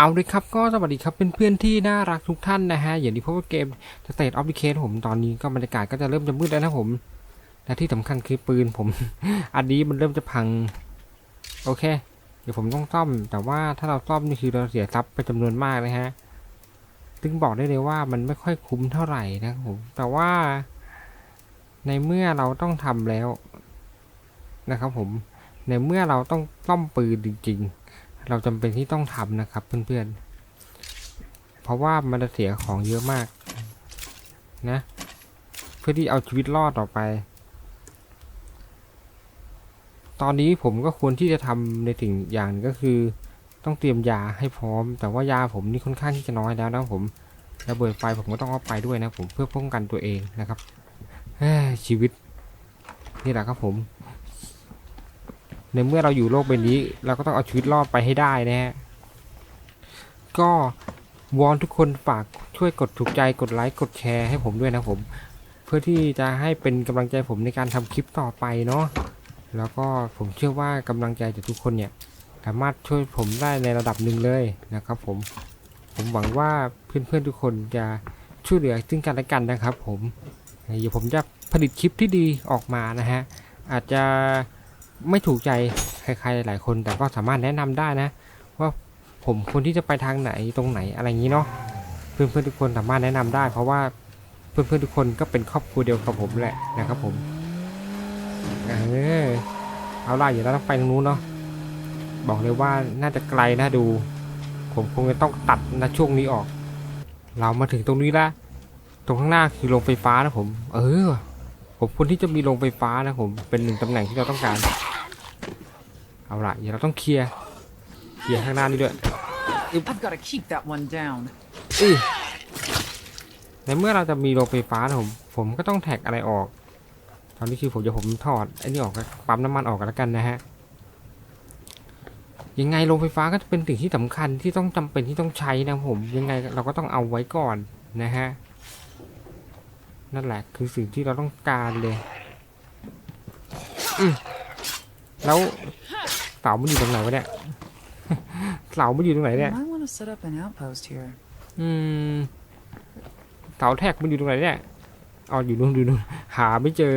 เอาเลยครับก็สวัสดีครับเพื่อนๆที่น่ารักทุกท่านนะฮะอย่างที่พบว่าเกม State of Decay ผมตอนนี้ก็บรรยากาศก็จะเริ่มจะมืดแล้วนะผม และที่สำคัญคือปืนผม อันนี้มันเริ่มจะพัง โอเค เดี๋ยวผมต้องซ่อม แต่ว่าถ้าเราซ่อมนี่คือเราเสียทรัพย์ไปจำนวนมากนะฮะซึ่งบอกได้เลยว่ามันไม่ค่อยคุ้มเท่าไหร่นะครับผมแต่ว่า ในเมื่อเราต้องทำแล้วนะครับผมในเมื่อเราต้องซ่อมปืนจริง ๆ เราจำเป็นที่ต้องทำนะครับเพื่อนๆ เพราะว่ามันจะเสียของเยอะมากนะ เพื่อที่เอาชีวิตรอดต่อไป ตอนนี้ผมก็ควรที่จะทำในสิ่งอย่างก็คือ ต้องเตรียมยาให้พร้อม แต่ว่ายาผมนี่ค่อนข้างที่จะน้อยแล้วนะผมระเบิดไฟผมก็ต้องเอาไปด้วยนะผมเพื่อป้องกันตัวเองนะครับชีวิตนี่แหละครับผม ในเมื่อเราอยู่โลกใบนี้ เราก็ต้องเอาชีวิตรอดไปให้ได้นะฮะก็วอนทุกคนฝากช่วยกดถูกใจกดไลค์กดแชร์ให้ผมด้วยนะผม เพื่อที่จะให้เป็นกำลังใจผมในการทำคลิปต่อไปเนาะแล้วก็ผมเชื่อว่ากำลังใจจากทุกคนเนี่ยสามารถช่วยผมได้ในระดับหนึ่งเลยนะครับ ผม ผมหวังว่าเพื่อนๆทุกคนจะช่วยเหลือซึ่งกันและกันนะครับ ผมเดี๋ยวผมจะผลิตคลิปที่ดีออกมานะฮะอาจจะ ไม่ถูกใจใครๆหลายคนแต่ก็สามารถแนะนำได้นะ ว่าผมควรที่จะไปทางไหนตรงไหนอะไรอย่างนี้เนาะเพื่อนๆทุกคนสามารถแนะนำได้ เพราะว่าเพื่อนๆทุกคนก็เป็นครอบครัวเดียวกับผมแหละนะครับผมเออเอาล่ะอย่าต้องไปทางนู้นเนาะบอกเลยว่าน่าจะไกลน่าดู ผมคงจะต้องตัดนะช่วงนี้ออก เรามาถึงตรงนี้ล้วตรงข้างหน้าคือโรงไฟฟ้านะผม เออ ผมควรที่จะมีโรงไฟฟ้านะผมเป็นหนึ่งตำแหน่งที่เราต้องการ เอาล่ะเดี๋ยวเราต้องเคลียร์เคลียร์ข้างหน้านี่ด้วย I've got to keep that one down. อื้อในเมื่อเราจะมีโรงไฟฟ้านะผมผมก็ต้องแท็กอะไรออก ตอนนี้คือผมจะผมถอดไอ้นี่ออกแล้วปั๊มน้ำมันออกกันแล้วกันนะฮะยังไงโรงไฟฟ้าก็จะเป็นสิ่งที่สำคัญที่ต้องจำเป็นที่ต้องใช้นะผม ยังไงเราก็ต้องเอาไว้ก่อนนะฮะ นั่นแหละคือสิ่งที่เราต้องการเลยอืมแล้วเสามันอยู่ตรงไหนวะเนี่ยเสามันอยู่ตรงไหนเนี่ย I want to set up an outpost here. อืมเสาแท็กมันอยู่ตรงไหนเนี่ยเอาอยู่นู่นอยู่นู่นหาไม่เจอ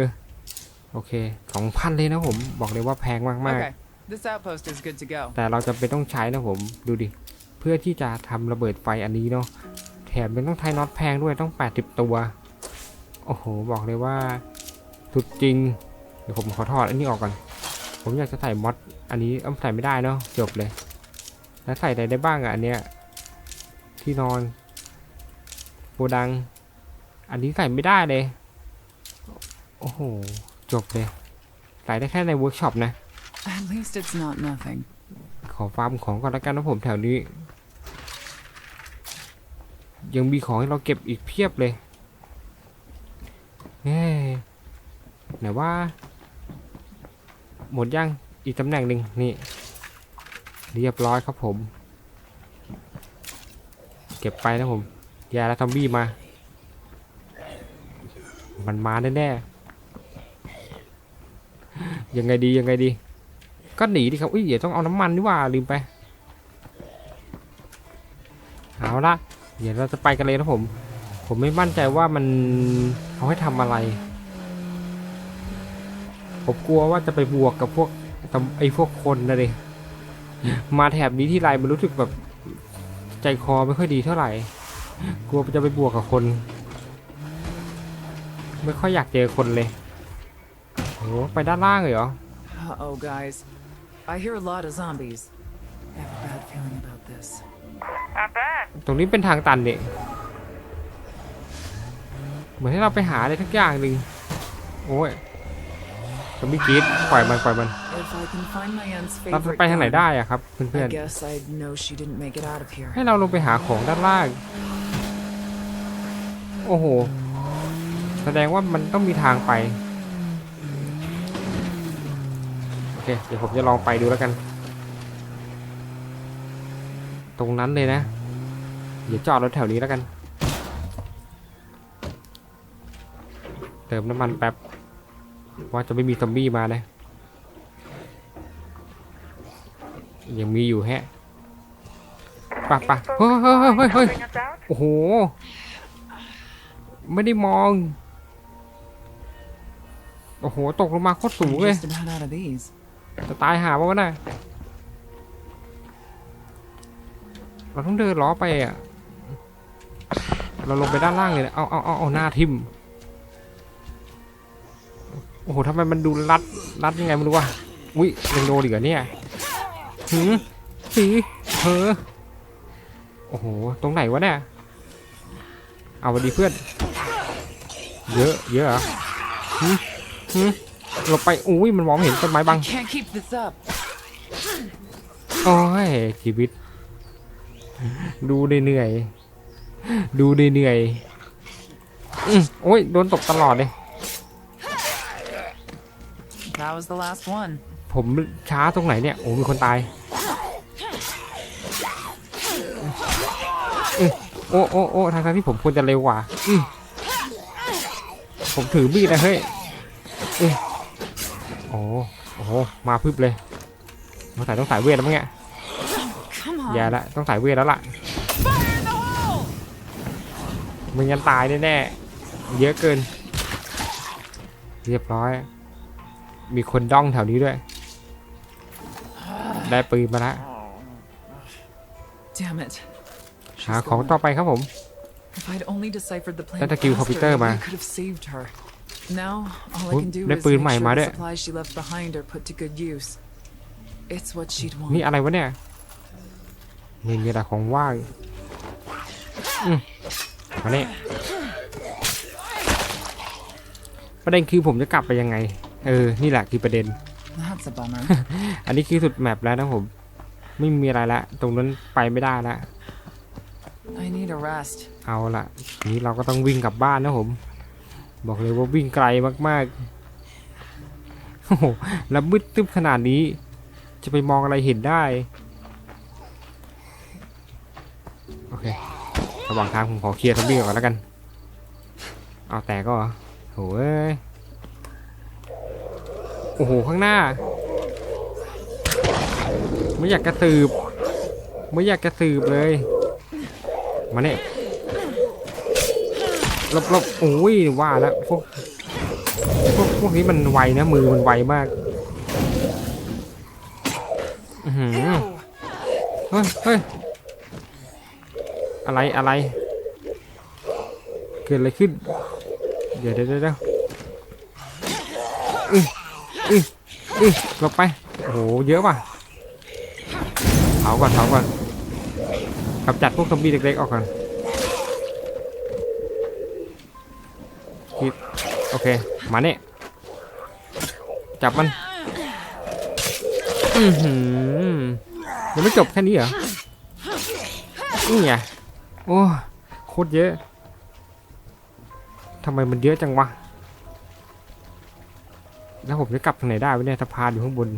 โอเคสองพันเลยนะผม บอกเลยว่าแพงมาก Okay, this outpost is good to go. ๆแต่เราจะเป็นต้องใช้นะผมดูดิ เพื่อที่จะทำระเบิดไฟอันนี้เนาะแถมเป็นต้องใช้น็อตแพงด้วยต้อง 80 ตัว โอ้โห บอกเลยว่า สุดจริง เดี๋ยวผมขอถอดอันนี้ออกก่อน ผมอยากจะใส่มอดอันนี้เอ้าใส่ไม่ได้เนาะจบเลย แล้วใส่อะไรได้บ้างอะอันเนี้ยที่นอนโกดัง อันนี้ใส่ไม่ได้เลย โอ้โห จบเลย ใส่ได้แค่ในเวิร์กช็อปนะ At least it's not nothing. ขอฟาร์มของก่อนแล้วกันนะผมแถวนี้ ยังมีของให้เราเก็บอีกเพียบเลย เฮ้ยไหนว่า หมดยังอีกตำแหน่งหนึ่งนี่ เรียบร้อยครับผม เก็บไปนะผมยาและทอมบี้มา มันมาแน่ๆยังไงดียังไงดี ก็หนีดิครับอุ้ยเดี๋ยวต้องเอาน้ำมันนี่หว่าลืมไปเอาละเดี๋ยวเราจะไปกันเลยนะผม ผมไม่มั่นใจว่ามัน เขาให้ทำอะไร ผมกลัวว่าจะไปบวกกับพวกตำไอ้พวกคนนะดิมาแถบนี้ที่ไรมันรู้สึกแบบใจคอไม่ค่อยดีเท่าไหร่ กลัวจะไปบวกกับคน ไม่ค่อยอยากเจอคนเลยโหไปด้านล่างเลยเหรอ Uh oh, guys. I hear a lot of zombies. I have a bad feeling about this. ตรงนี้เป็นทางตันเนี่ย เหมือนให้เราไปหาอะไรทักอย่างหนึ่งโอ้ยจะไม่กรีดปล่อยมันปล่อยมัน If I can find my aunt's เราจะ favorite ไปทางไหน gun, ได้อะครับเพื่อน I guess I'd know she didn't make it out of here. ๆให้เราลงไปหาของด้านล่าง โอ้โห แสดงว่ามันต้องมีทางไปโอเคเดี๋ยวผมจะลองไปดูแล้วกัน ตรงนั้นเลยนะ เดี๋ยวจอดรถแถวนี้แล้วกัน เติมน้ำมันแป๊บ ว่าจะไม่มีซอมบี้มานะ ยังมีอยู่แฮะปะปะเฮ้ยเฮ้ยเฮ้ยโอ้โห ไม่ได้มอง โอ้โห ตกลงมาโคตรสูงเลย จะตายหาว่าวะน่ะเราต้องเดินล้อไปอะ เราลงไปด้านล่างเลยนะเอาเอาเอาเอาหน้าทิ่ม โอ้โหทำไมมันดูรัดรัดยังไงไม่รู้วะอุ้ยยังโดนอีกเหรอเนี่ยหืมสีเธอโอ้โห ตรงไหนวะเนี่ย เอาวันดีเพื่อน เยอะ เยอะเหรอหืมหืมเราไป อุ้ย มันมองไม่เห็นต้นไม้บัง Can't keep this up. โอ้ย ชีวิต ดูเหนื่อยๆดูเหนื่อยๆอืมโอ้ย โดนตกตลอดเลย That was the last one. ผมช้าตรงไหนเนี่ย โอ้ มีคนตายอืมโอ้โอ้โอ้ทางๆที่ผมควรจะเร็วกว่าอืมผมถือมีดนะเฮ้ยอืมโอ้โอ้โหมาพึบเลยต้องใส่ต้องสายเวทแล้วมั้งเนี่ย Come on. แย่ละ ต้องสายเวทแล้วล่ะ Fire in the hole! มึงยันตายแน่ๆเยอะเกิน เรียบร้อย มีคนด้องแถวนี้ด้วย ได้ปืนมาแล้ว Damn it. หาของต่อไปครับผม If I'd only deciphered the plan ได้ตะกิ้วคอมพิวเตอร์ faster, มา I could have saved her. Now, all I อุ๊ย can do ได้ is ปืน make ใหม่ sure มา the ด้วย supplies she left behind are put to good use. It's what she'd want. นี่อะไรวะเนี่ยนี่มีแต่ของว่างอืมมาเนี่ยประเด็นคือผมจะกลับไปยังไง เออ นี่แหละคือประเด็น That's a bummer. อันนี้คือสุดแมปแล้วนะผม ไม่มีอะไรละ ตรงนั้นไปไม่ได้ละ I need a rest. เอาละทีนี้เราก็ต้องวิ่งกลับบ้านนะผม บอกเลยว่าวิ่งไกลมากๆ โอ้โห แล้วมืดตึ๊บขนาดนี้ จะไปมองอะไรเห็นได้ โอเค ระหว่างทางผมขอเคลียร์ซอมบี้ก่อนแล้วกัน เอาแต่ก็เหรอโหเอ้ย โอ้โห ข้างหน้า ไม่อยากกระสืบ ไม่อยากกระสืบเลย มาเนี่ยลบลบโอ้ยว่าแล้วพวกพวกพวกนี้มันไวนะมือมันไวมากอื้อหือเฮ้ยเฮ้ยอะไรอะไร เกิดอะไรขึ้น เดี๋ยวเดี๋ยวเดี๋ยว อืออือหลบไป โอ้โห เยอะป่ะเผาก่อนเผาก่อนกำจัดพวกซอมบี้เล็กๆออกก่อนโอเค มาเนี่ยจับมัน อือหือยังไม่จบแค่นี้เหรอนี่ไงโอ้โคตรเยอะทำไมมันเยอะจังวะ แล้วผมจะกลับทางไหนได้วะเนี่ยสะพานอยู่ข้างบน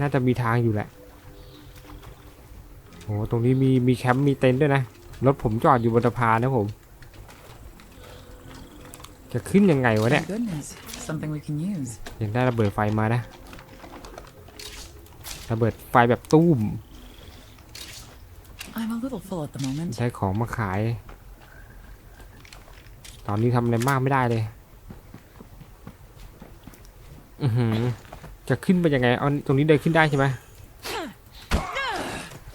น่าจะมีทางอยู่แหละโอ้ตรงนี้มีมีแคมป์มีเต็นท์ด้วยนะ รถผมจอดอยู่บนสะพานนะผม จะขึ้นยังไงวะเนี่ย My goodness. Something we can use. ยังได้ระเบิดไฟมานะ ระเบิดไฟแบบตุ้ม I'm a little full at the moment. ได้ของมาขาย ตอนนี้ทำอะไรมากไม่ได้เลย อือหือจะขึ้นไปยังไงเอาตรงนี้เดินขึ้นได้ใช่ไหม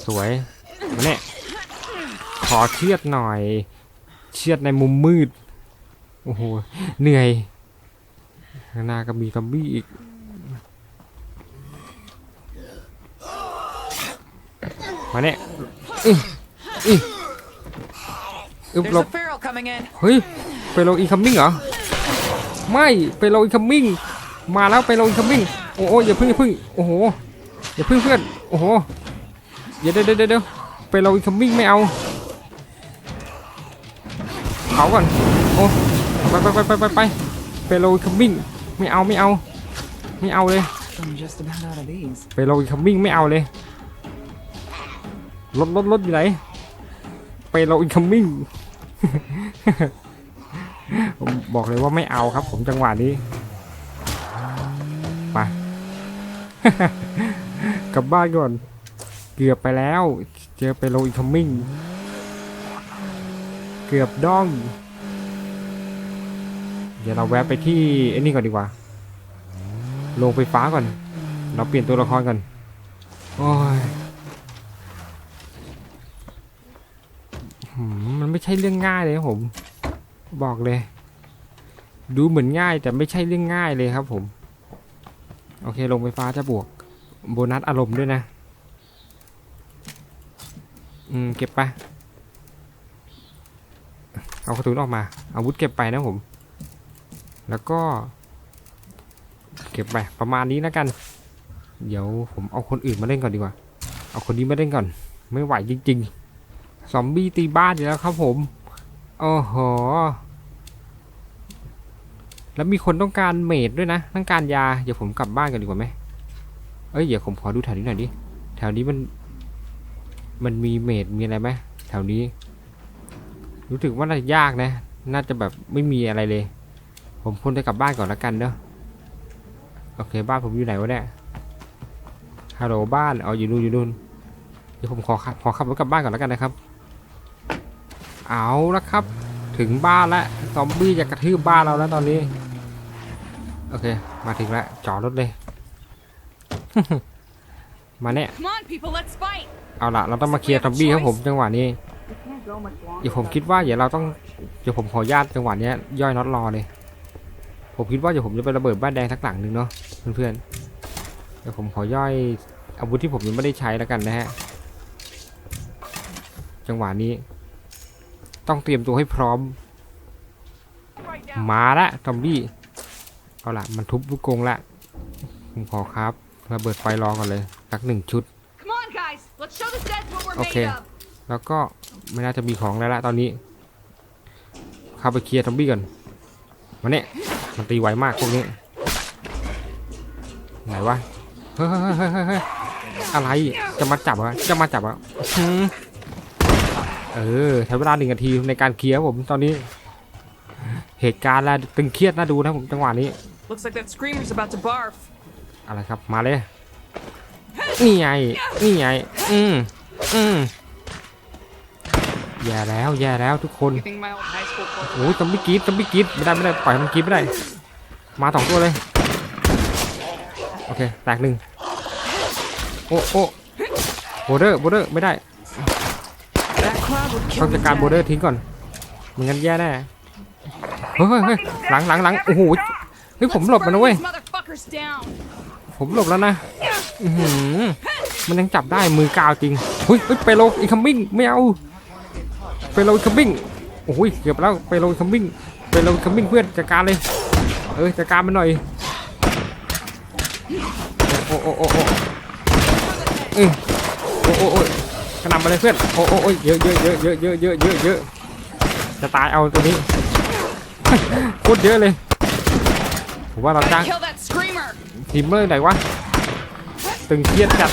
สวยมาเนี่ยขอเชือดหน่อย เชือดในมุมมืดโอ้โหเหนื่อยข้างหน้าก็มีซอมบี้อีกมาเนี่ยอึ๊ะอึ๊ะอึ๊บ There's หล a บ feral coming in. เฮ้ยไปโลอีคัมมิ่งเหรอไม่ไปโลอีคัมมิ่ง มาแล้วไปลอีคัมมิ่งโอ้โหอย่าพึ่งอย่าพึ่งโอ้โหอย่าพึ่งเพื่อนโอ้โหเดี๋ยวเดี๋ยวเดี๋ยวเดี๋ยวไปลอีคัมมิ่งไม่เอาเผาก่อนโอ้ไปไปไปไปไปไปไปลอีคัมมิ่งไม่เอาไม่เอา ไม่เอาเลยไปลอีคัมมิ่งไม่เอาเลยรถรถรถอยู่ไหนไปโลอีคัมมิ่งผมบอกเลยว่าไม่เอาครับผมจังหวะนี้ กลับบ้านก่อน เกือบไปแล้ว เจอไปโลอีกคัมมิ่ง เกือบด้อง เดี๋ยวเราแวะไปที่ไอ้นี่ก่อนดีกว่าลงไฟฟ้าก่อน เราเปลี่ยนตัวละครก่อน โอ้ยมมันไม่ใช่เรื่องง่ายเลยครับผม บอกเลย ดูเหมือนง่ายแต่ไม่ใช่เรื่องง่ายเลยครับผม โอเค ลงไฟฟ้าจะบวก โบนัสอารมณ์ด้วยนะ อืม เก็บไป เอากระสุนออกมา อาวุธเก็บไปนะผม แล้วก็ เก็บไป ประมาณนี้แล้วกัน เดี๋ยวผมเอาคนอื่นมาเล่นก่อนดีกว่า เอาคนนี้มาเล่นก่อน ไม่ไหวจริง ๆ ซอมบี้ตีบ้านอยู่แล้วครับผม โอ้โห แล้วมีคนต้องการเมดด้วยนะ ต้องการยา เดี๋ยวผมกลับบ้านกันดีกว่าไหมเอ้ยเดี๋ยวผมขอดูแถวนี้หน่อยดิ แถวนี้มัน มันมีเมดมีอะไรไหมแถวนี้ รู้สึกว่าน่าจะยากนะ น่าจะแบบไม่มีอะไรเลย ผมควรจะกลับบ้านก่อนละกันเนาะโอเค บ้านผมอยู่ไหนวะเนี่ย ฮัลโหลบ้าน เอาอยู่นู่นอยู่นู่น เดี๋ยวผมขอขับขอขับรถกลับบ้านก่อนแล้วกันนะครับ เอาละครับ ถึงบ้านแล้วซอมบี้จะกระทืบบ้านเราแล้วตอนนี้ โอเค มาถึงแล้วจอดรถเลย มาเนี่ย Come on, people, let's fight. เอาละเราต้องมาเคลียร์ซอมบี้ครับผมจังหวะนี้เดี๋ยวผมคิดว่าเดี๋ยวเราต้องเดี๋ยวผมขออนุญาตจังหวะเนี้ยย่อยน็อตรอเลย ผมคิดว่าเดี๋ยวผมจะไประเบิดบ้านแดงสักหลังหนึ่งเนาะเพื่อนๆเดี๋ยวผมขอย่อยอาวุธที่ผมยังไม่ได้ใช้แล้วกันนะฮะจังหวะนี้ ต้องเตรียมตัวให้พร้อม มาละซอมบี้ เอาละมันทุบลูกกรงละผมขอครับระเบิดไฟรอก่อนเลยสักหนึ่งชุด Come on, guys, let's show the Zeds what we're Okay. made of. แล้วก็ไม่น่าจะมีของแล้วละตอนนี้ เข้าไปเคลียร์ซอมบี้ก่อนมาเนี่ยมันตีไวมากพวกนี้ ไหนวะ เฮ้ยเฮ้ยเฮ้ยเฮ้ยเฮ้ยอะไร จะมาจับเหรอะจะมาจับเหรอะ เออใช้เวลาหนึ่งนาทีในการเคลียร์ครับผมตอนนี้ เหตุการณ์แล้วตึงเครียดน่าดูนะผมจังหวะนี้ Looks like that screamer's about to barf. อะไรครับมาเลย นี่ไง นี่ไง อืมอืมแย่แล้วแย่แล้วทุกคน You think my old high school photo โอ้ยจำไม่กรีดจำไม่กรีดไม่ได้ไม่ได้ปล่อยมันกรีดไม่ได้ มาสองตัวเลย โอเค แตกหนึ่งโอ้โอ้โบเดอร์โบเดอร์ไม่ได้ That cloud would ต้องจัดการโบเดอร์ทิ้งก่อนมันงั้นแย่แน่เฮ้ยเฮ้ยเฮ้ยหลังหลังหลังโอ้โหเฮ้ยผมหลบมันนะเว้ยผมหลบแล้วนะมันยังจับได้มือกาวจริงเฮ้ยไปโลอีคัมบิ้งไม่เอาไปโลอีคัมบิ้งโอ้ยเกือบแล้วไปโลอีคัมบิ้งไปโลอีคัมบิ้งเพื่อนจัดการเลยเออจัดการมันหน่อยโอ้โอ้โอ้โอ้โอ้โอ้ ระหนำมาเลยเพื่อนโอ้โอ้โอ้ยเยอะเยอะเยอะเยอะเยอะเยอะเยอะเยอะจะตายเอาตัวนี้โคตรเยอะเลยผมว่าเราจ้าง Kill that screamer. ทีมเมอร์ไหนวะตึงเครียดจัด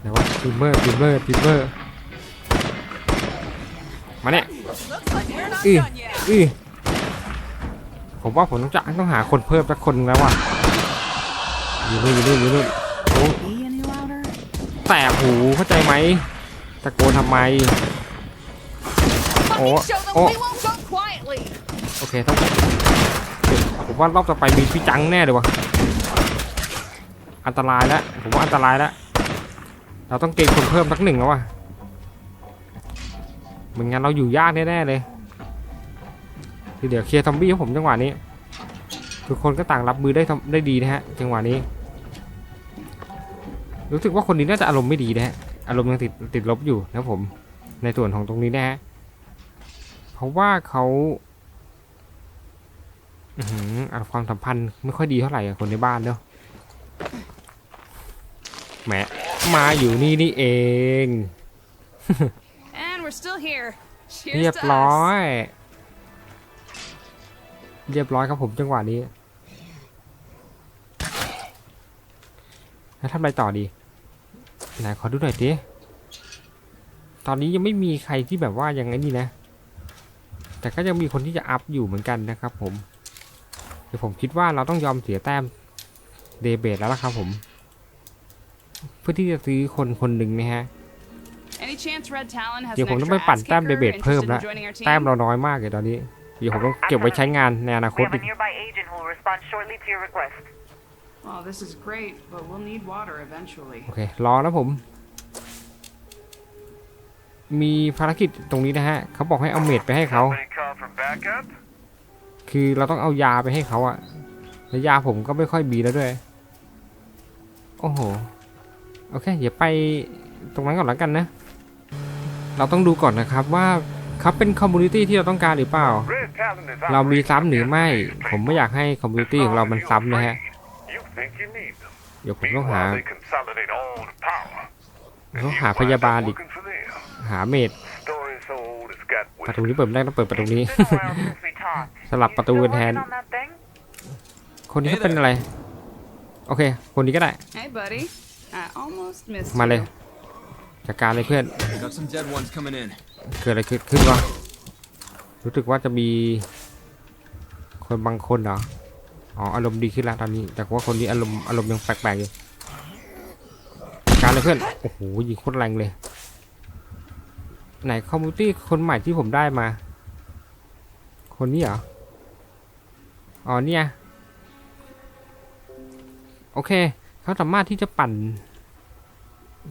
ไหนวะทีมเมอร์ทีมเมอร์ทีมเมอร์มาเนี่ย Looks like we're not อือ done yet. อือผมว่าผมต้องจะต้องหาคนเพิ่มสักคนแล้วว่ะอยู่นู่นอยู่นู่นอยู่นู่น แสบหูเข้าใจไหมตะโกนทำไม Fucking show them oh. we won't go quietly. โอเคต้องผมว่ารอบต่อไปมีพี่จังแน่เลยวะอันตรายแล้ว ผมว่าอันตรายแล้ว เราต้องเกณฑ์คนเพิ่มสักหนึ่งแล้ววะไมันงั้นเราอยู่ยากแน่ๆเลยคือเดี๋ยวเคลียร์ซอมบี้ให้ผมจังหวะนี้ ทุกคนก็ต่างรับมือได้ได้ดีนะฮะ จังหวะนี้ รู้สึกว่าคนนี้น่าจะอารมณ์ไม่ดีนะฮะอารมณ์ยังติดติดลบอยู่นะครับผม ในส่วนของตรงนี้นะฮะเพราะว่าเขาอือหืออะความสัมพันธ์ไม่ค่อยดีเท่าไหร่กับคนในบ้านเนาะแหมมาอยู่นี่นี่เอง And we're still here. เรีย Cheers บ to ร้อ us. ยเรียบร้อยครับผมจังหวะนี้แล้วทำอะไรต่อดี ไหนขอดูหน่อยดิตอนนี้ยังไม่มีใครที่แบบว่ายังไงนี่นะ แต่ก็ยังมีคนที่จะอัพอยู่เหมือนกันนะครับ ผม เดี๋ยวผมคิดว่าเราต้องยอมเสียแต้มเดเบตแล้วล่ะครับผม เพื่อที่จะซื้อคนคนหนึ่งนะฮะ Any chance Red Talon has เดี๋ยว an ผมต้อง extra ไปปั่น ass แต้มเด kicker เบตเพิ่ม interested แล้ว in joining our แต้ม team? เราน้อยมากเลยตอนนี้ เดี๋ยวผมต้องเก็บไว้ใช้งานในอนาค We ต have อี a ก Well, this is great, but we'll need water eventually. โอเค รอนะผม มีภารกิจตรงนี้นะฮะ เขาบอกให้เอาเม็ดไปให้เขา Somebody call for backup? คือเราต้องเอายาไปให้เขาอะแล้วยาผมก็ไม่ค่อยมีแล้วด้วย โอ้โห โอเค เดี๋ยวไปตรงนั้นก่อนแล้วกันนะ เราต้องดูก่อนนะครับว่าเขาเป็นคอมมูนิตี้ที่เราต้องการหรือเปล่า Red Talon is เรามี operating ซ้ำหรือไม่ against this ผมไม่อยากให้คอมมูนิตี้ของเรามันซ้ำนะฮะ You think you need them. เดี๋ยวผมต้องหา Meanwhile, they consolidate all the power. ต้อง You หาพยาบาล wind up อีก working for them. หาเมด Story so old it's got ประตู wisdom. นี้เปิดไม่ได้ต้องเปิดประตูนี้ It's been a while since we talked. สลับ You ประตู still กันแทน working on that thing? คนนี้เขาเป็นอะไร โอเค คนนี้ก็ได้ Hey, buddy. I almost missed มาเลย you. จัดการเลยเพื่อน Got some dead ones coming in. เกิดอะไรขึ้นขึ้นวะรู้สึกว่าจะมีคนบางคนเหรอ อ๋ออารมณ์ดีขึ้นแล้วตอนนี้ แต่ว่าคนนี้อารมณ์อารมณ์ยังแปลกๆอยู่การเลยเพื่อนโอ้โหยิงโคตรแรงเลย ไหนคอมมูนิตี้คนใหม่ที่ผมได้มา คนนี้เหรออ๋อเนี่ยโอเค เขาสามารถที่จะปั่น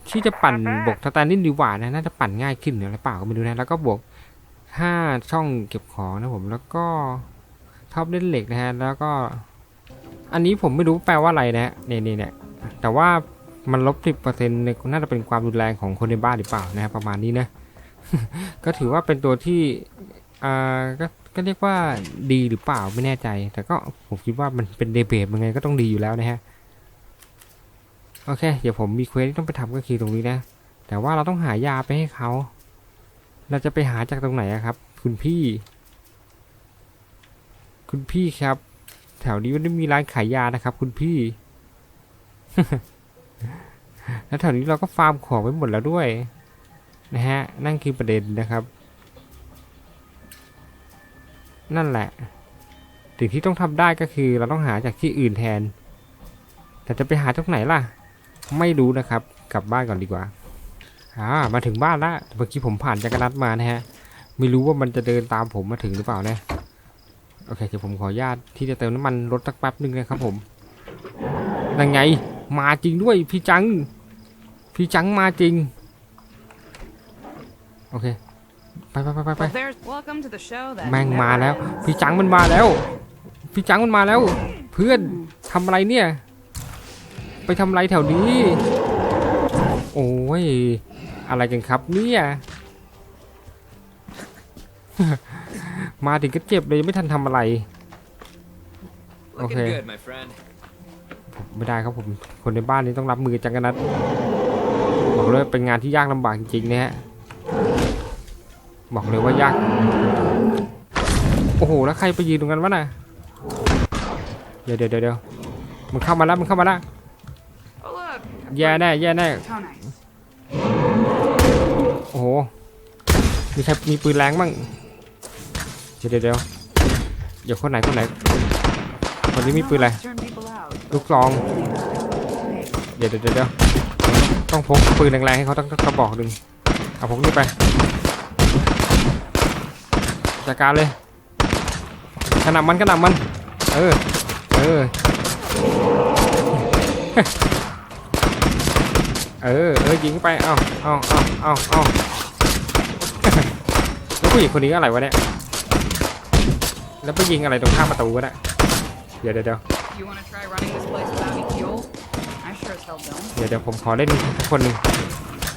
ที่จะปั่นบวกสแตนดิ้งดีกว่านะน่าจะปั่นง่ายขึ้นหรือเปล่าก็ไม่รู้นะ แล้วก็บวกห้าช่องเก็บของนะผมแล้วก็ชอบเล่นเหล็กนะฮะ แล้วก็ อันนี้ผมไม่รู้แปลว่าอะไรนะเนี่ยเนี่ยเนี่ยแต่ว่ามันลบสิบเปอร์เซ็นต์น่าจะเป็นความรุนแรงของคนในบ้านหรือเปล่านะฮะประมาณนี้นะ ก็ถือว่าเป็นตัวที่อ่าก็ก็เรียกว่าดีหรือเปล่าไม่แน่ใจ แต่ก็ผมคิดว่ามันเป็นเดเบตยังไงก็ต้องดีอยู่แล้วนะฮะโอเค เดี๋ยวผมมีเควสที่ต้องไปทำก็คือตรงนี้นะ แต่ว่าเราต้องหายาไปให้เขา เราจะไปหาจากตรงไหนครับ คุณพี่ คุณพี่ครับ แถวนี้มันไม่มีร้านขายยานะครับ คุณพี่ แล้วแถวนี้เราก็ฟาร์มของไว้หมดแล้วด้วย นะฮะ นั่นคือประเด็นนะครับ นั่นแหละสิ่งที่ต้องทำได้ก็คือเราต้องหาจากที่อื่นแทน แต่จะไปหาจากไหนล่ะ ไม่รู้นะครับ กลับบ้านก่อนดีกว่าอ่ามาถึงบ้านแล้วเมื่อกี้ผมผ่านจักรนัดมานะฮะ ไม่รู้ว่ามันจะเดินตามผมมาถึงหรือเปล่านะ โอเคเดี๋ยวผมขออนุญาตที่จะเติมน้ำมันรถสักแป๊บหนึ่งนะครับผมนั่นไง มาจริงด้วยพี่จัง พี่จังมาจริง โอเค ไปไปไปไปไป Well, there's welcome to the show that แม่ง never มาแล้ว ends. พี่จังมันมาแล้ว พี่จังมันมาแล้ว เพื่อนทำอะไรเนี่ย ไปทำอะไรแถวนี้ โอ้ย อะไรกันครับเนี่ย มาถึงก็เจ็บเลยยังไม่ทันทำอะไร โอ Looking เค good, my friend. ไม่ได้ครับผม คนในบ้านนี้ต้องรับมือจังกันนัดบอกเลยเป็นงานที่ยากลำบากจริงๆนะฮะ บอกเลยว่ายาก โอ้โห แล้วใครไปยืนตรงนั้นวะน่ะ เดี๋ยวเดี๋ยวเดี๋ยวเดี๋ยวมันเข้ามาแล้วมันเข้ามาแล้ว Oh, look. แย่แน่แย่แน่ How nice. โอ้โห มีใครมีปืนแรงบ้างเดี๋ยวเดี๋ยวเดี๋ยวเดี๋ยวคนไหนคนไหน คนนี้มีปืนอะไร Let's turn people out. ลูกซองเดี๋ยวเดี๋ยวเดี๋ยวเดี๋ยวต้องพกปืนแรงๆให้เขาต้องกระบอกหนึ่งเอาพกนี่ไปจัดการเลยขนาดมันขนาดมัน เออ เออ เออ เออยิงไป เอาเอาเอาเอาเอาแล้วผู้หญิงคนนี้อะไรวะเนี่ย แล้วไปยิงอะไรตรงข้ามประตูวะเนี่ยเดี๋ยวเดี๋ยวเดี๋ยว You want to try running this place without any fuel? I sure as hell don't. เดี๋ยวเดี๋ยวผมขอเล่นสักคนหนึ่ง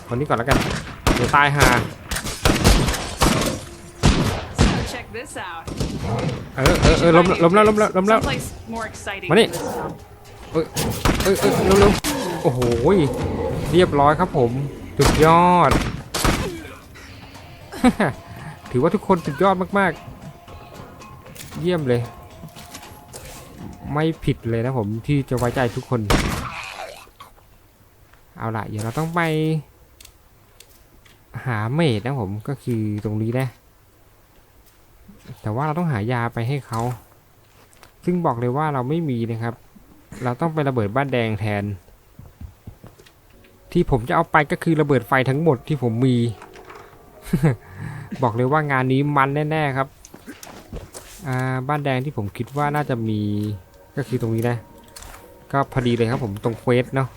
คนนี้ก่อนแล้วกันเดี๋ยวตายหา So check this out. เออเออเออล้มล้มแล้วล้มแล้วล้มแล้ว Someplace more exciting Money. than this dump. เออเออเร็วเร็วโอ้โหยเรียบร้อยครับผมสุดยอด ถือว่าทุกคนสุดยอดมาก ๆ เยี่ยมเลย ไม่ผิดเลยนะผมที่จะไว้ใจทุกคน เอาล่ะเดี๋ยวเราต้องไป หาเมดนะผมก็คือตรงนี้นะแต่ว่าเราต้องหายาไปให้เขา ซึ่งบอกเลยว่าเราไม่มีนะครับ เราต้องไประเบิดบ้านแดงแทน ที่ผมจะเอาไปก็คือระเบิดไฟทั้งหมดที่ผมมี บอกเลยว่างานนี้มันแน่ๆครับ อ่าบ้านแดงที่ผมคิดว่าน่าจะมีก็คือตรงนี้นะ ก็พอดีเลยครับผมตรงเควสเนาะ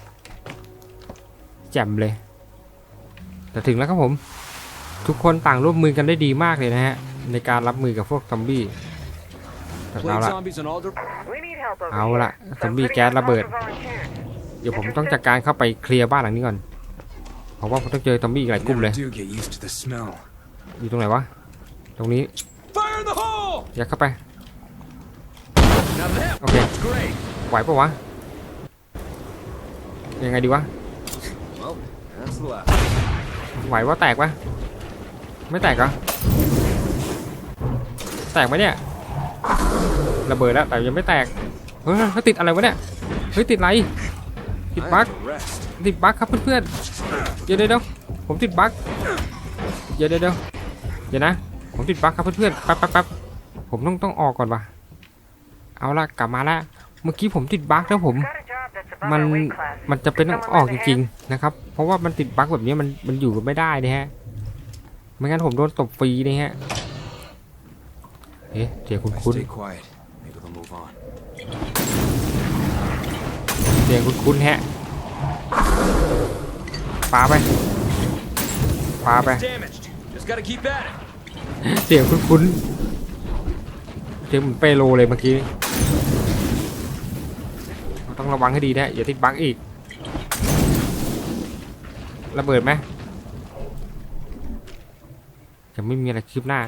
แจ่มเลย แต่ถึงแล้วครับผม ทุกคนต่างร่วมมือกันได้ดีมากเลยนะฮะ ในการรับมือกับพวกซอมบี้แต่เอาละเอาละซอมบี้แก๊สระเบิด เดี๋ยวผมต้องจัดการเข้าไปเคลียร์บ้านหลังนี้ก่อนเพราะว่าผมต้องเจอซอมบี้อีกหลายกลุ่มเลย อยู่ตรงไหนวะ ตรงนี้ Fire in the hole! ยัดเข้าไป Now that โอเค was great. ไหวปะวะ ยังไงดีวะ Well, that's the last. ไหวว่าแตกปะไม่แตกเหรอ แตกไหมเนี่ย ระเบิดแล้วแต่ยังไม่แตก เฮ้ยเขาติดอะไรวะเนี่ย เฮ้ยติดอะไร ติด I บั๊ก have to rest. ติดบั๊กครับเพื่อนๆเดี๋ยวเดี๋ยวเดี๋ยวผมติดบั๊กเดี๋ยวเดี๋ยวเดี๋ยวเดี๋ยวนะ ผมติดบั๊กครับเพื่อนๆแป๊บแป๊บแป๊บผมต้องต้องออกก่อนว่ะเอาละกลับมาละเมื่อกี้ผมติดบั๊กแล้วผม Got a job that's above มัน our weight class. มันจะเป็นต้องออกจริงๆนะครับ เพราะว่ามันติดบั๊กแบบนี้มันมันอยู่กันไม่ได้นะฮะไม่งั้นผมโดนตบฟรีนะฮะเอ๊ะเสียงคุณ If I คุณ stay quiet, maybe they'll move on. เสียงคุณคุณฮะปาไปปาไป เสียงคุณคุณเสียงเหมือนเปโลเลยเมื่อกี้เราต้องระวังให้ดีนะอย่าติดบั๊กอีกระเบิดไหมยังไม่มีอะไรคืบหน้า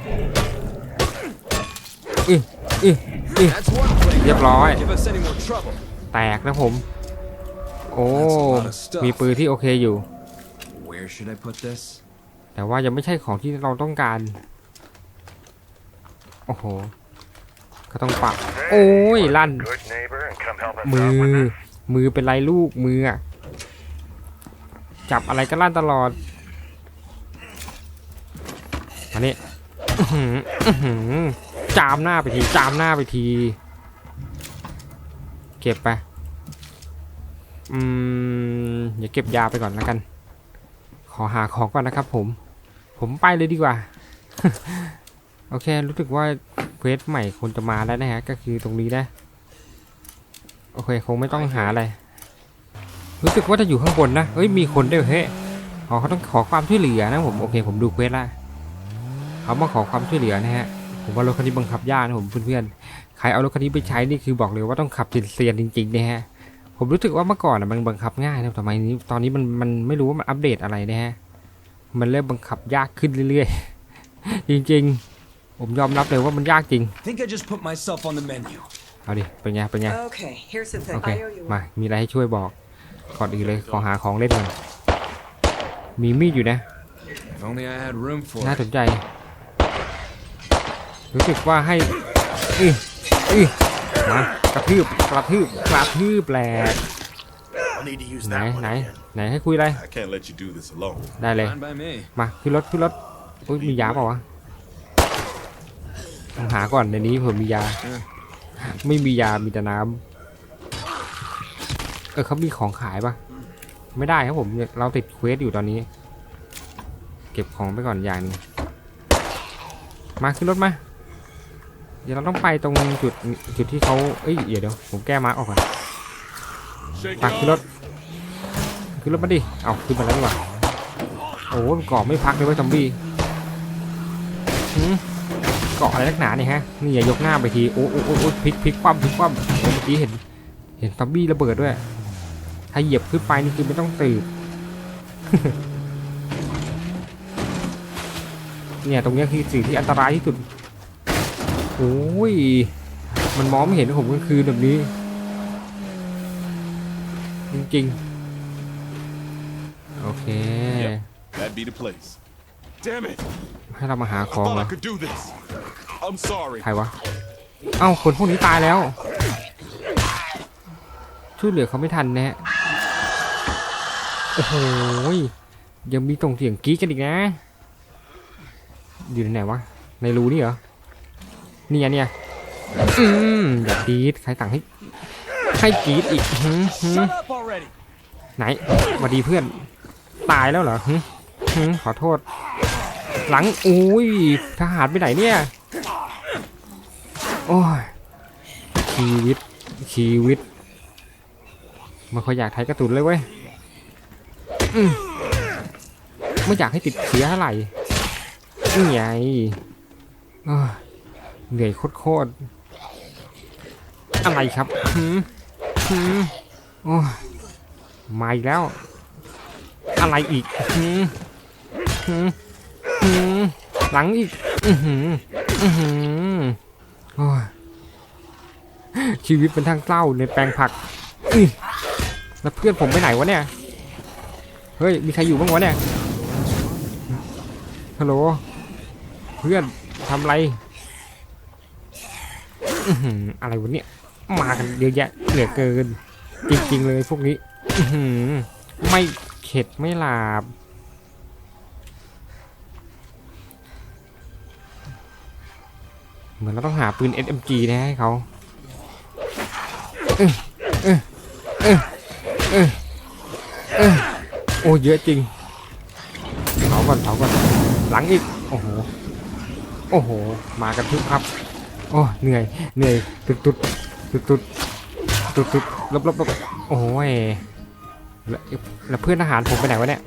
อื้ออื้อ That's one plague. เรียบร้อย Give us any more trouble. แตกนะผม โอ้ That's a lot of stuff. มีปืนที่โอเคอยู่ Where should I put this? แต่ว่ายังไม่ใช่ของที่เราต้องการ โอ้โห ก็ต้องปัก โอ้ย ลั่น Good neighbor and come help us มื out อ with this. มือเป็นไรลูก มืออะจับอะไรก็ลั่นตลอดอันนี้อื้อหืออื้อหือจามหน้าไปที จามหน้าไปที เก็บไป อืมอย่าเก็บยาไปก่อนแล้วกัน ขอหาของก่อนนะครับผม ผมไปเลยดีกว่า โอเค รู้สึกว่าเควสใหม่ควรจะมาแล้วนะฮะ ก็คือตรงนี้นะ โอเค คงไม่ต้องหาอะไร รู้สึกว่าจะอยู่ข้างบนนะ เฮ้ย มีคนด้วยเฮ้ยอ๋อเขาต้องขอความช่วยเหลือนะผม โอเค ผมดูเควสละเขามาขอความช่วยเหลือนะฮะ ผมว่ารถคันนี้บังคับยากนะผมเพื่อนๆ ใครเอารถคันนี้ไปใช้นี่คือบอกเลยว่าต้องขับเซียนจริงๆนะฮะ ผมรู้สึกว่าเมื่อก่อนมันบังคับง่ายนะทำไมนี้ ตอนนี้มันมันไม่รู้ว่ามันอัปเดตอะไรนะฮะ มันเริ่มบังคับยากขึ้นเรื่อยๆ จริงๆ ผมยอมรับเลยว่ามันยากจริง Think I just put myself on the menu. เอาดิเป็นไงเป็นไง Okay, here's the โอ thing. เค I owe you มามีอะไรให้ช่วยบอกก่อนอื่นเลยขอหาของเล่นก่อนมีมีดอยู่นะ If only I had room for น่า it. สนใจ รู้สึกว่าให้อืออือมากระทืบกระทืบกระทืบแหลก I need to use ไหน that one ไหน again. ไหนให้คุยอะไร I can't let you do this alone. ได้เลย Fine by me. มาขึ้นรถขึ้นรถอุ้ยมียาเปล่าวะต้อง หาก่อนในนี้เผื่อมียา ไม่มียามีแต่น้ำเออเขามีของขายปะไม่ได้ครับผมเราติดเควสอยู่ตอนนี้ เก็บของไปก่อนอย่างนึงมาขึ้นรถมา เดี๋ยวเราต้องไปตรงจุดจุดที่เขาเอ้ยเดี๋ยวเดี๋ยวผมแก้มาร์กออกก่อนตักขึ้นรถขึ้นรถมาดิเอาขึ้นมาแล้วดีกว่าโอ้ยเกาะไม่พักเลยเว้ซอมบี้หืม เกาะอะไรนักหนาเนี่ยฮะนี่อย่ายกหน้าไปทีโอ้โอ้โอ้พลิกพลิกคว่ำพลิกคว่ำเมื่อกี้เห็น เห็นซอมบี้ระเบิดด้วย ถ้าเหยียบขึ้นไปนี่คือไม่ต้องตื่นเนี่ยตรงนี้คือสิ่งที่อันตรายที่สุดโอ้ยมันมองไม่เห็นผมกลางคืนแบบนี้ จริงๆ โอเค That'd be the place. Damn it! ให้เรามาหา I ของ thought เหร I อ could do this. I'm sorry. ใครวะ เอ้าคนพวกนี้ตายแล้ว ช่วยเหลือเขาไม่ทันนะฮะโอ้โหยยังมีตรงเสียงกรี๊ดกันอีกนะ อยู่ในไหนวะ ในรูนี่เหรอ นี่อะเนี่ยอืมอย่ากรี๊ดใครสั่งให้ ให้กรี๊ดอีกหืมหืม Shut up already. ไหนสวัสดีเพื่อน ตายแล้วเหรอหึหึขอโทษ หลังอุ้ยทหารไปไหนเนี่ยโอ้ยชีวิตชีวิตไมันค่อยอยากไทยกระตุนเลยเว้ยมไม่อยากให้ติดเชื้ออะไรนี่ไงเหนื่อยโคตรอะไรครับหืมหืมโอ้ยมาอีกแล้ว อะไรอีกหืมหืม หลังอีก อือหือ อือหือโอ้ยชีวิตเป็นทางเศร้าในแปลงผักแล้วเพื่อนผมไปไหนวะเนี่ย เฮ้ย มีใครอยู่บ้างวะเนี่ย ฮัลโหล เพื่อนทำไร อะไรวะเนี่ย มากันเยอะแยะเหลือเกิน จริงๆเลยพวกนี้ ไม่เข็ดไม่หลาบ เหมือนเราต้องหาปืน SMG นะให้เขาเออเออเออเออโอ้เยอะจริงเผาก่อนเผาก่อนหลังอีก โอ้โห โอ้โห มากันทุกครับ โอ้เหนื่อย เหนื่อยตุดตุดตุดตุดตุดตุดลบลบลบโอ้ยแล้วแล้วเพื่อนทหารผมไปไหนวะเนี่ย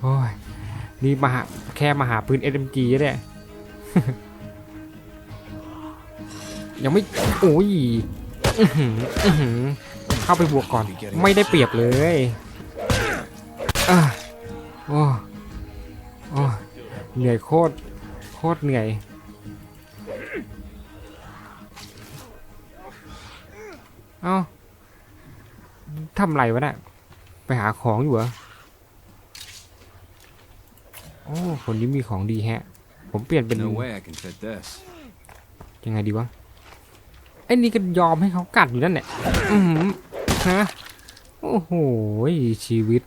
โอ้ย นี่มาหาแค่มาหาปืน SMG เนี่ย ยังไม่ โอ้ยเข้าไปบวกก่อน ไม่ได้เปรียบเลยอะโอ้โอ้เหนื่อยโคตร โคตรเหนื่อยเอ้าทำไรวะเนี่ยไปหาของอยู่เหรอ โอ้ คนนี้มีของดีแฮะ ผมเปลี่ยนเป็น No way I can fit this. ยังไงดีวะไอ้นี่ก็ยอมให้เขากัดอยู่นั่นแหละอือหือฮะโอ้โหชีวิต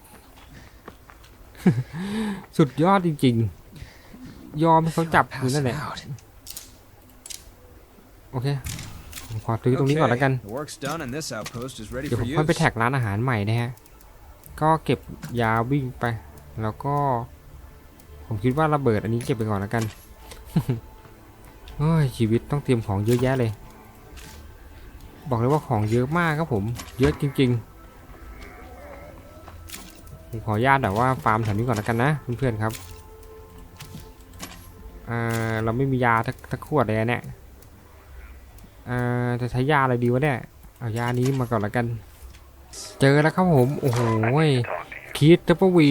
สุดยอดจริงๆ ยอมให้เขาจับอยู่นั่นแหละ out. โอเคผมขอซื้อตรงนี้ก่อนแล้วกัน the work's done and this outpost is ready เดี๋ยว for ผมค่อยไป use. แท็กร้านอาหารใหม่นะฮะ ก็เก็บยาวิ่งไป แล้วก็ ผมคิดว่าระเบิดอันนี้เก็บไปก่อนแล้วกันเฮ้ยชีวิตต้องเตรียมของเยอะแยะเลย บอกเลยว่าของเยอะมากครับผม เยอะจริง ๆ ผมขออนุญาตแบบว่าฟาร์มแถวนี้ก่อนแล้วกันนะเพื่อนๆครับเราไม่มียาทักทักขวดเลยเนี่ยจะใช้ยาอะไรดีวะเนี่ย เอายานี้มาก่อนแล้วกัน เจอแล้วครับผม โอ้โหยคีดเทปวี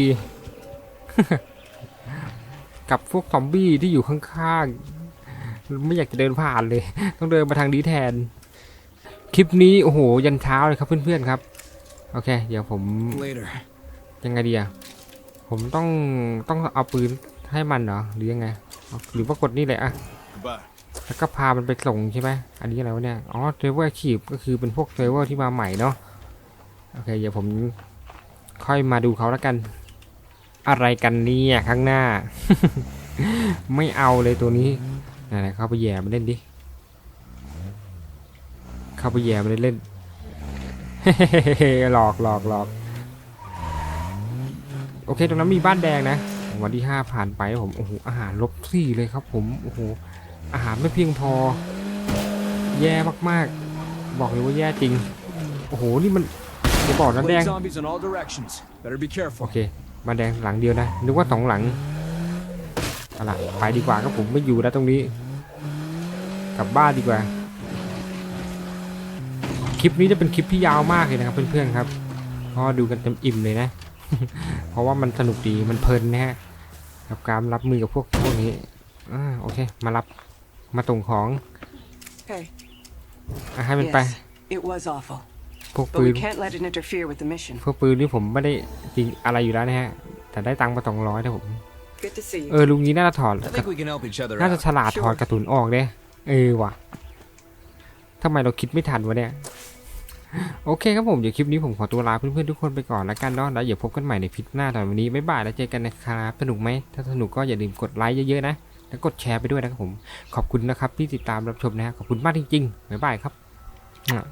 กับพวกซอมบี้ที่อยู่ข้างๆ ไม่อยากจะเดินผ่านเลย ต้องเดินมาทางนี้แทน คลิปนี้ โอ้โห ยันเช้าเลยครับเพื่อนๆครับ โอเค เดี๋ยวผม Later. ยังไงดีอะผมต้องต้องเอาปืนให้มันเหรอ หรือยังไงเอาหรือว่ากดนี่เลยอะ Goodbye. แล้วก็พามันไปส่งใช่ไหมอันนี้อะไรวะเนี่ย อ๋อเทเวอร์ขีบก็คือเป็นพวกเทเวอร์ที่มาใหม่เนาะ โอเค เดี๋ยวผมค่อยมาดูเขาแล้วกัน อะไรกันเนี่ยข้างหน้า ไม่เอาเลยตัวนี้ไหนๆเข้าไปแย่มาเล่นดิ เข้าไปแย่มาเล่นเล่นหลอกหลอกหลอกโอเค ตรงนั้นมีบ้านแดงนะ วันที่ห้าผ่านไปแล้วผมโอ้โหอาหารลบสี่เลยครับ ผมโอ้โหอาหารไม่เพียงพอ แย่มากๆ บอกเลยว่าแย่จริง โอ้โห นี่มันจะบอกน้ำแดง Blade zombies in all directions. Better be โอ careful. เค บ้านแดงหลังเดียวนะ นึกว่าสองหลังเอาล่ะไปดีกว่าครับผมไม่อยู่แล้วตรงนี้ กลับบ้านดีกว่า คลิปนี้จะเป็นคลิปที่ยาวมากเลยนะครับ เพื่อนๆครับเพราะดูกันเต็มอิ่มเลยนะ เพราะว่ามันสนุกดีมันเพลินนะฮะกับการรับมือกับพวกพวกนี้อ่าโอเค มารับมาส่งของ Hey, อะให้มันไป yes, it was awful, พวก but ปื we น can't let it interfere with the mission. พวกปืนนี่ผมไม่ได้จริงอะไรอยู่แล้วนะฮะ แต่ได้ตังค์มาสองร้อยนะผม Good to see you. เออลุงนี้น่าจะถอด I think we can help each other น่าจะ out. ฉลาดถอดกระสุนออกเนี่ยเออว่ะทำไมเราคิดไม่ทันวะเนี่ย โอเคครับผม เดี๋ยวคลิปนี้ผมขอตัวลาเพื่อนๆทุกคนไปก่อนแล้วกันเนาะ แล้วเดี๋ยวพบกันใหม่ในคลิปหน้าตอนวันนี้ บ๊ายบายแล้วเจอกันนะครับ สนุกไหม ถ้าสนุกก็อย่าลืมกดไลค์เยอะๆนะ แล้วกดแชร์ไปด้วยนะครับผม ขอบคุณนะครับที่ติดตามรับชมนะฮะ ขอบคุณมากจริงๆ บ๊ายบายครับอะ